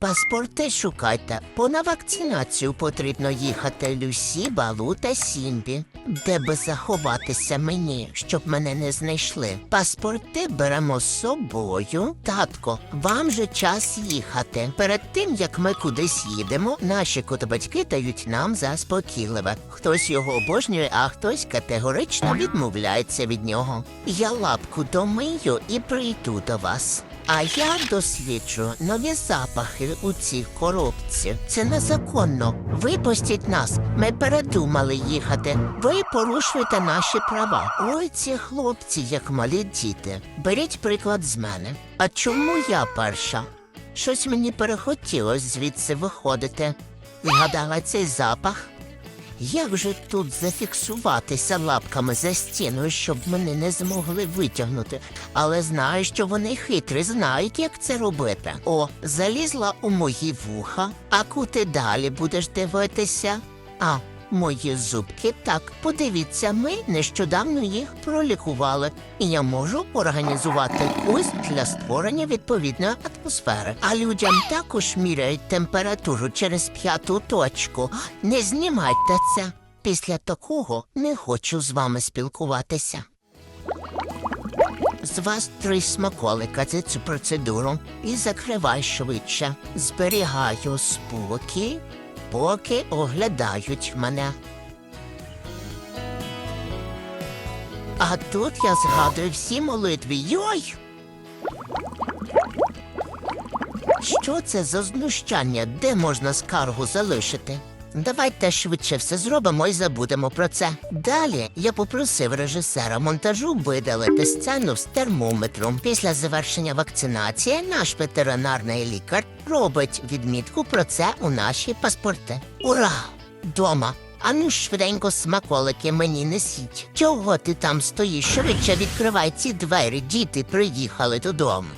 Паспорти шукайте, бо на вакцинацію потрібно їхати Люсі, Балу та Сімбі. Де би заховатися мені, щоб мене не знайшли. Паспорти беремо з собою. Татко, вам же час їхати. Перед тим як ми кудись їдемо, наші котобатьки дають нам заспокійливе. Хтось його обожнює, а хтось категорично відмовляється від нього. Я лапку домию і прийду до вас. А я досліджу нові запахи у цій коробці. Це незаконно. Випустіть нас. Ми передумали їхати. Ви порушуєте наші права. Ой, ці хлопці, як малі діти. Беріть приклад з мене. А чому я перша? Щось мені перехотілось звідси виходити. Згадала цей запах. Як же тут зафіксуватися лапками за стіною, щоб мене не змогли витягнути? Але знаю, що вони хитрі, знають, як це робити. О, залізла у мої вуха, а куди далі будеш дивитися? А, мої зубки, так, подивіться, ми нещодавно їх пролікували, і я можу організувати кусь для створення відповідної атмосфери. А людям також міряють температуру через п'яту точку. Не знімайте це. Після такого не хочу з вами спілкуватися. З вас три смаколика за цю процедуру і закривай швидше. Зберігаю спокій, поки оглядають мене. А тут я згадую всі молитви. Йой! Що це за знущання? Де можна скаргу залишити? Давайте швидше все зробимо і забудемо про це. Далі я попросив режисера монтажу видалити сцену з термометром. Після завершення вакцинації наш ветеринарний лікар робить відмітку про це у наші паспорти. Ура! Дома! Ану швиденько смаколики мені несіть. Чого ти там стоїш? Швидше відкривай ці двері, діти приїхали додому.